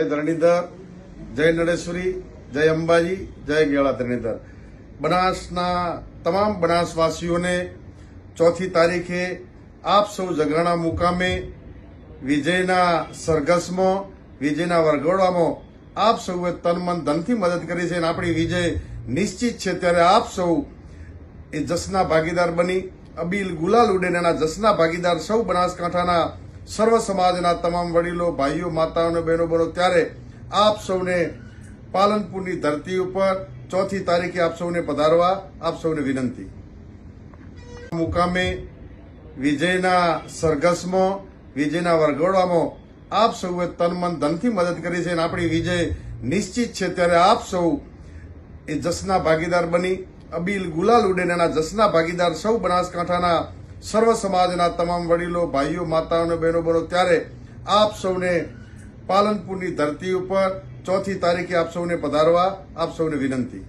જય ધરણીધર, જય નરેશ્વરી, જય અંબાજી, જય ગેળા ધરણીધર. બનાસના તમામ બનાસવાસીઓને ચોથી તારીખે આપ સૌ જગરાણા મુકામે, વિજયના સરઘસમાં, વિજયના વરઘોડામાં આપ સૌએ તન મન ધનથી મદદ કરી છે અને આપણી વિજય નિશ્ચિત છે. ત્યારે આપ સૌ એ જસના ભાગીદાર બની. અબીલ ગુલાલ ઉડેનાના જસના ભાગીદાર સૌ બનાસકાંઠાના સર્વ સમાજના તમામ વડીલો, ભાઈઓ, માતાઓ અને બહેનો બનો, ત્યારે આપ સૌને પાલનપુરની ધરતી ઉપર ચોથી તારીખે આપ સૌને પધારવા, આપ સૌને વિનંતી. મુકામે વિજયના સરઘસમાં, વિજયના વરઘોડામાં આપ સૌએ તન મન ધનથી મદદ કરી છે અને આપણી વિજય નિશ્ચિત છે. ત્યારે આપ સૌ એ જસના ભાગીદાર બની. અબીલ ગુલાલ ઉડેને એના જસના ભાગીદાર સૌ બનાસકાંઠાના સર્વ સમાજના તમામ વડીલો, ભાઈઓ, માતાઓને બહેનો બનો ત્યારે આપ સૌને પાલનપુરની ધરતી ઉપર ચોથી તારીખે આપ સૌને પધારવા, આપ સૌને વિનંતી.